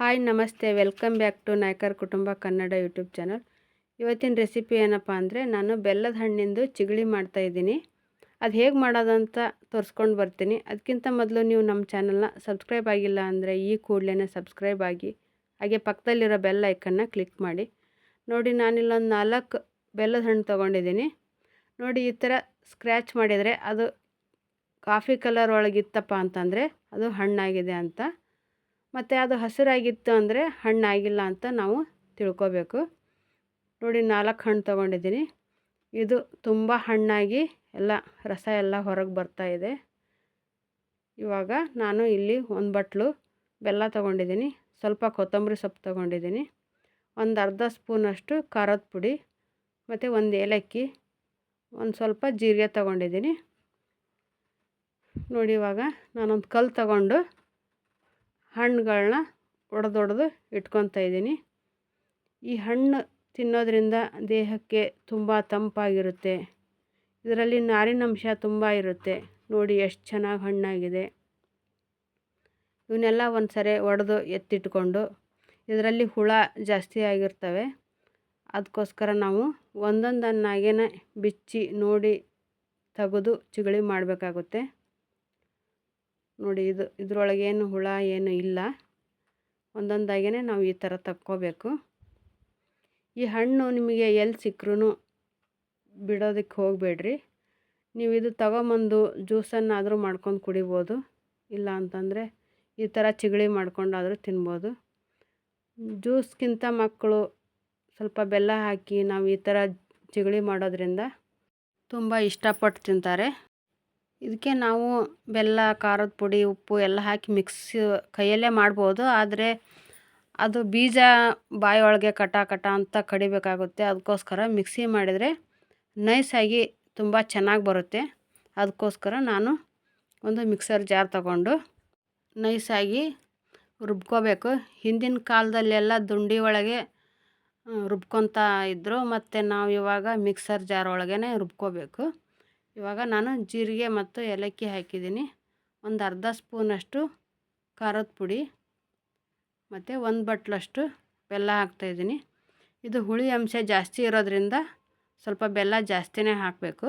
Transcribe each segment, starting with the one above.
Hi, ನಮಸ್ತೆ. Welcome back to Naikar ಕುಟುಂಬ Kannada YouTube channel. ಇವತ್ತಿನ ರೆಸಿಪಿ ಏನಪ್ಪ ಅಂದರೆ, ನಾನು ಬೆಲ್ಲದ ಹಣ್ಣಿಂದು ಚಿಗಳಿ ಮಾಡ್ತಾಯಿದ್ದೀನಿ ಅದು ಹೇಗೆ ಮಾಡೋದಂತ ತೋರಿಸ್ಕೊಂಡು ಬರ್ತೀನಿ. ಅದಕ್ಕಿಂತ ಮೊದಲು ನೀವು ನಮ್ಮ ಚಾನಲ್ನ ಸಬ್ಸ್ಕ್ರೈಬ್ ಆಗಿಲ್ಲ ಅಂದರೆ, ಈ ಕೂಡಲೇ ಸಬ್ಸ್ಕ್ರೈಬ್ ಆಗಿ, ಹಾಗೆ ಪಕ್ಕದಲ್ಲಿರೋ ಬೆಲ್ ಐಕನ್ನ ಕ್ಲಿಕ್ ಮಾಡಿ. ನೋಡಿ, ನಾನಿಲ್ಲೊಂದು ನಾಲ್ಕು ಬೆಲ್ಲದ ಹಣ್ಣು ತೊಗೊಂಡಿದ್ದೀನಿ. ನೋಡಿ, ಈ ಥರ ಸ್ಕ್ರ್ಯಾಚ್ ಮಾಡಿದರೆ ಅದು ಕಾಫಿ ಕಲರ್ ಒಳಗಿತ್ತಪ್ಪ ಅಂತಂದರೆ, ಅದು ಹಣ್ಣಾಗಿದೆ ಅಂತ. ಮತ್ತು ಅದು ಹಸಿರಾಗಿತ್ತು ಅಂದರೆ ಹಣ್ಣಾಗಿಲ್ಲ ಅಂತ ನಾವು ತಿಳ್ಕೊಬೇಕು. ನೋಡಿ ನಾಲ್ಕು ಹಣ್ಣು ತೊಗೊಂಡಿದ್ದೀನಿ. ಇದು ತುಂಬ ಹಣ್ಣಾಗಿ ಎಲ್ಲ ರಸ ಎಲ್ಲ ಹೊರಗೆ ಬರ್ತಾ ಇದೆ. ಇವಾಗ ನಾನು ಇಲ್ಲಿ ಒಂದು ಬಟ್ಲು ಬೆಲ್ಲ ತೊಗೊಂಡಿದ್ದೀನಿ. ಸ್ವಲ್ಪ ಕೊತ್ತಂಬರಿ ಸೊಪ್ಪು ತೊಗೊಂಡಿದ್ದೀನಿ. ಒಂದು ಅರ್ಧ ಸ್ಪೂನಷ್ಟು ಖಾರದ ಪುಡಿ, ಮತ್ತು ಒಂದು ಏಲಕ್ಕಿ, ಒಂದು ಸ್ವಲ್ಪ ಜೀರಿಗೆ ತೊಗೊಂಡಿದ್ದೀನಿ. ನೋಡಿ ಇವಾಗ ನಾನೊಂದು ಕಲ್ಲು ತಗೊಂಡು ಹಣ್ಣುಗಳನ್ನ ಒಡೆದೊಡೆದು ಇಟ್ಕೊತಾ ಇದ್ದೀನಿ. ಈ ಹಣ್ಣು ತಿನ್ನೋದರಿಂದ ದೇಹಕ್ಕೆ ತುಂಬ ತಂಪಾಗಿರುತ್ತೆ. ಇದರಲ್ಲಿ ನಾರಿನಂಶ ತುಂಬ ಇರುತ್ತೆ. ನೋಡಿ ಎಷ್ಟು ಚೆನ್ನಾಗಿ ಹಣ್ಣಾಗಿದೆ. ಇವನ್ನೆಲ್ಲ ಒಂದು ಸರಿ ಒಡೆದು ಎತ್ತಿಟ್ಕೊಂಡು ಇದರಲ್ಲಿ ಹುಳ ಜಾಸ್ತಿ ಆಗಿರ್ತವೆ. ಅದಕ್ಕೋಸ್ಕರ ನಾವು ಒಂದೊಂದನ್ನಾಗೇ ಬಿಚ್ಚಿ ನೋಡಿ ತೆಗೆದು ಚಿಗಳಿ ಮಾಡಬೇಕಾಗುತ್ತೆ. ನೋಡಿ ಇದು ಇದರೊಳಗೇನು ಹುಳ ಏನು ಇಲ್ಲ. ಒಂದೊಂದಾಗೇ ನಾವು ಈ ಥರ ತಕ್ಕೋಬೇಕು. ಈ ಹಣ್ಣು ನಿಮಗೆ ಎಲ್ಲಿ ಸಿಕ್ಕರೂ ಬಿಡೋದಕ್ಕೆ ಹೋಗಬೇಡ್ರಿ. ನೀವು ಇದು ತಗೊಂಬಂದು ಜ್ಯೂಸನ್ನಾದರೂ ಮಾಡ್ಕೊಂಡು ಕುಡಿಬೋದು. ಇಲ್ಲ ಅಂತಂದರೆ ಈ ಥರ ಚಿಗಳಿ ಮಾಡ್ಕೊಂಡಾದರೂ ತಿನ್ಬೋದು. ಜ್ಯೂಸ್ಗಿಂತ ಮಕ್ಕಳು ಸ್ವಲ್ಪ ಬೆಲ್ಲ ಹಾಕಿ ನಾವು ಈ ಥರ ಚಿಗಳಿ ಮಾಡೋದ್ರಿಂದ ತುಂಬ ಇಷ್ಟಪಟ್ಟು ತಿಂತಾರೆ. ಇದಕ್ಕೆ ನಾವು ಬೆಲ್ಲ, ಖಾರದ ಪುಡಿ, ಉಪ್ಪು ಎಲ್ಲ ಹಾಕಿ ಮಿಕ್ಸ್ ಕೈಯಲ್ಲೇ ಮಾಡ್ಬೋದು. ಆದರೆ ಅದು ಬೀಜ ಬಾಯಿಯೊಳಗೆ ಕಟ ಕಟ ಅಂತ ಕಡಿಬೇಕಾಗುತ್ತೆ. ಅದಕ್ಕೋಸ್ಕರ ಮಿಕ್ಸಿ ಮಾಡಿದರೆ ನೈಸಾಗಿ ತುಂಬ ಚೆನ್ನಾಗಿ ಬರುತ್ತೆ. ಅದಕ್ಕೋಸ್ಕರ ನಾನು ಒಂದು ಮಿಕ್ಸರ್ ಜಾರ್ ತಗೊಂಡು ನೈಸಾಗಿ ರುಬ್ಕೋಬೇಕು. ಹಿಂದಿನ ಕಾಲದಲ್ಲೆಲ್ಲ ದುಂಡಿ ಒಳಗೆ, ರುಬ್ಕೊತಾ ಇದ್ದರು ಮತ್ತು ನಾವು ಇವಾಗ ಮಿಕ್ಸರ್ ಜಾರ್ ಒಳಗೇ ರುಬ್ಕೋಬೇಕು. ಇವಾಗ ನಾನು ಜೀರಿಗೆ ಮತ್ತು ಏಲಕ್ಕಿ ಹಾಕಿದ್ದೀನಿ. ಒಂದು ಅರ್ಧ ಸ್ಪೂನಷ್ಟು ಖಾರದ ಪುಡಿ ಮತ್ತು ಒಂದು ಬಟ್ಲಷ್ಟು ಬೆಲ್ಲ ಹಾಕ್ತಾಯಿದ್ದೀನಿ ಇದು ಹುಳಿ ಅಂಶ ಜಾಸ್ತಿ ಇರೋದ್ರಿಂದ ಸ್ವಲ್ಪ ಬೆಲ್ಲ ಜಾಸ್ತಿನೇ ಹಾಕಬೇಕು.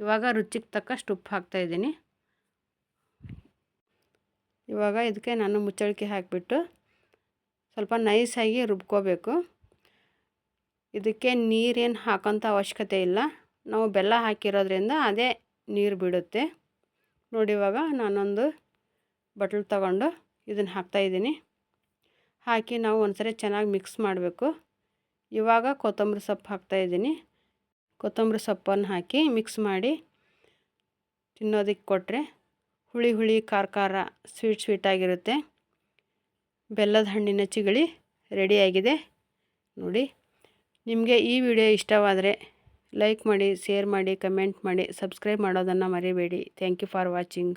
ಇವಾಗ ರುಚಿಗೆ ತಕ್ಕಷ್ಟು ಉಪ್ಪು ಹಾಕ್ತಾಯಿದ್ದೀನಿ ಇವಾಗ ಇದಕ್ಕೆ ನಾನು ಮುಚ್ಚಳಿಕೆ ಹಾಕಿಬಿಟ್ಟು ಸ್ವಲ್ಪ ನೈಸಾಗಿ ರುಬ್ಕೋಬೇಕು. ಇದಕ್ಕೆ ನೀರೇನು ಹಾಕೋಂಥ ಅವಶ್ಯಕತೆ ಇಲ್ಲ. ನಾವು ಬೆಲ್ಲ ಹಾಕಿರೋದ್ರಿಂದ ಅದೇ ನೀರು ಬಿಡುತ್ತೆ. ನೋಡಿ ಇವಾಗ ನಾನೊಂದು ಬಟ್ಲು ತಗೊಂಡು ಇದನ್ನು ಹಾಕ್ತಾಯಿದ್ದೀನಿ ಹಾಕಿ ನಾವು ಒಂದ್ಸರಿ ಚೆನ್ನಾಗಿ ಮಿಕ್ಸ್ ಮಾಡಬೇಕು. ಇವಾಗ ಕೊತ್ತಂಬರಿ ಸೊಪ್ಪು ಹಾಕ್ತಾಯಿದ್ದೀನಿ ಕೊತ್ತಂಬರಿ ಸೊಪ್ಪನ್ನು ಹಾಕಿ ಮಿಕ್ಸ್ ಮಾಡಿ ತಿನ್ನೋದಕ್ಕೆ ಕೊಟ್ಟರೆ ಹುಳಿ ಹುಳಿ ಖಾರ ಖಾರ ಸ್ವೀಟ್ ಸ್ವೀಟಾಗಿರುತ್ತೆ ಬೆಲ್ಲದ ಹಣ್ಣಿನ ಚಿಗಳಿ ರೆಡಿಯಾಗಿದೆ ನೋಡಿ, ನಿಮಗೆ ಈ ವಿಡಿಯೋ ಇಷ್ಟವಾದರೆ ಲೈಕ್ ಮಾಡಿ ಶೇರ್ ಮಾಡಿ ಕಮೆಂಟ್ ಮಾಡಿ ಸಬ್ಸ್ಕ್ರೈಬ್ ಮಾಡೋದನ್ನು ಮರಿಬೇಡಿ. Thank you for watching